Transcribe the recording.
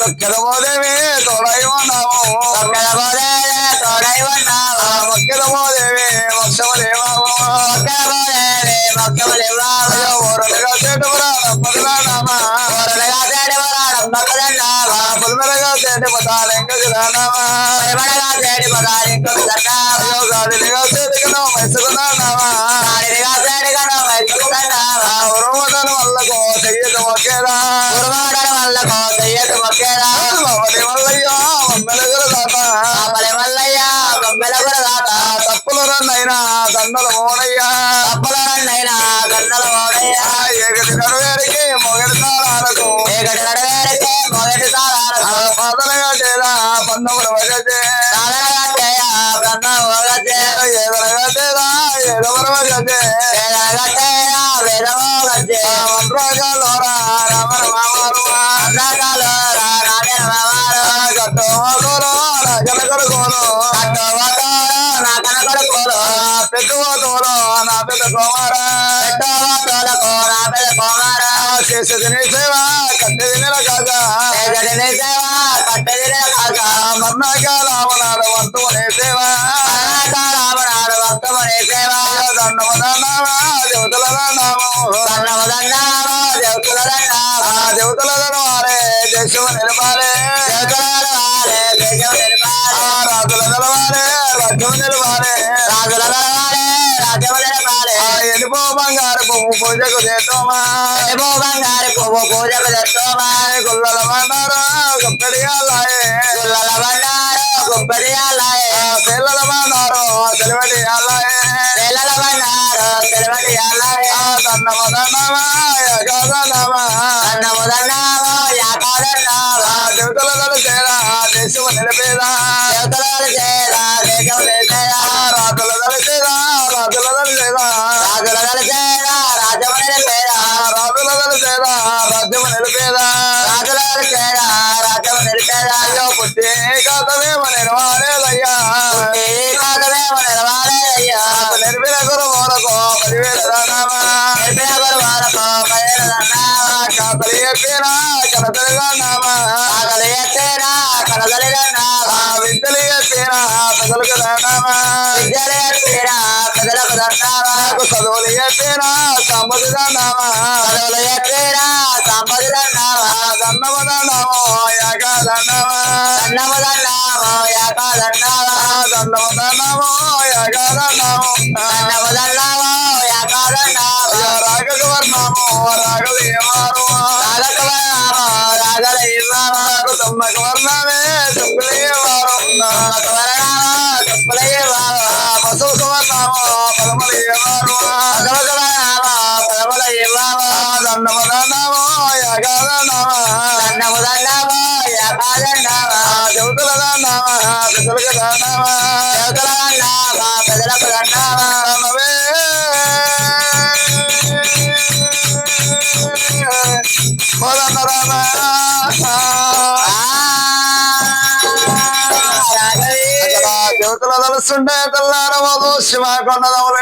మొక్కదమోదేవి తోడై ఉన్నాము మొక్కదమోదేవి మోక్షములేవాము ఓరలుగా చేటుకురా నమ్మదురానామా పులిమెరగా చేటి పదాలెంకజురానామా అయ్యో గాలినిగా చేటుకున్నావు మెసుకున్నానామా ఉరమటను వల్లకు చెయ్యదు మొక్కేదా మమ్మల్ని వల్లయ్యా మమ్మెలగురు దాత తప్పులు రన్నైనా దండలు మోడయ్యా ఏగటి కరువేరికి మొగటి తాళాలకు పాదనగా చేదా పన్నములు వగజే. మంత్రాగాలోరా రమణ మామారుమా గట్టో మాతోరో రాజన కొడుకోను పెట్టుకోతోరో నా పెద్ద కుమారా సేవ కట్టె తినేల కాగా మన్నాకాల అవనాడు దండమా దేవతల దండము ఆ దేవతల దండమారే దేశము నిలబారే ఆ రాజుల నిలబారే రాజ్యము నిలబారే ఆ ఎనుపో బంగారు పువ్వు పూజకు చేతమా గుల్లల బండారు గొప్పడియాలాయే ఆ పిల్లల ఆ దండము దండమా యగదండమా ఆ దేవతల దళ చేరా దేశము నిలపేదా ఆ రాజుల దళ చేరా రాజుల దళ చేరా ఆ రాజుల దళ చేరా రాజ్యము నిలిపేదా అయ్యో పుట్టి కాతమేమ నిర్వాలేదయ్యా నాకు నిర్మిన గురు మోరకు పదివేల దానామా కాతలి చెప్పిన కనతలి దానామా ఆ విద్యలు చెప్పిన పెదలకు దానామా నాకు దండమ దానామో యాక దండమా దండమ దానామో యాక దండమో అయ్యో రాగక వర్ణమో రాగలేమారు నాకు తమ్మక వర్ణమే చెప్పులేవారు పశువు వర్ణమో పదములేవారు దండమ దండమో యాక దండమా దేవతల దానామా పెద్దలకు దానామా దండమే దేవతల తలుస్తుంటే తెల్లారవదు శివ కొండదములు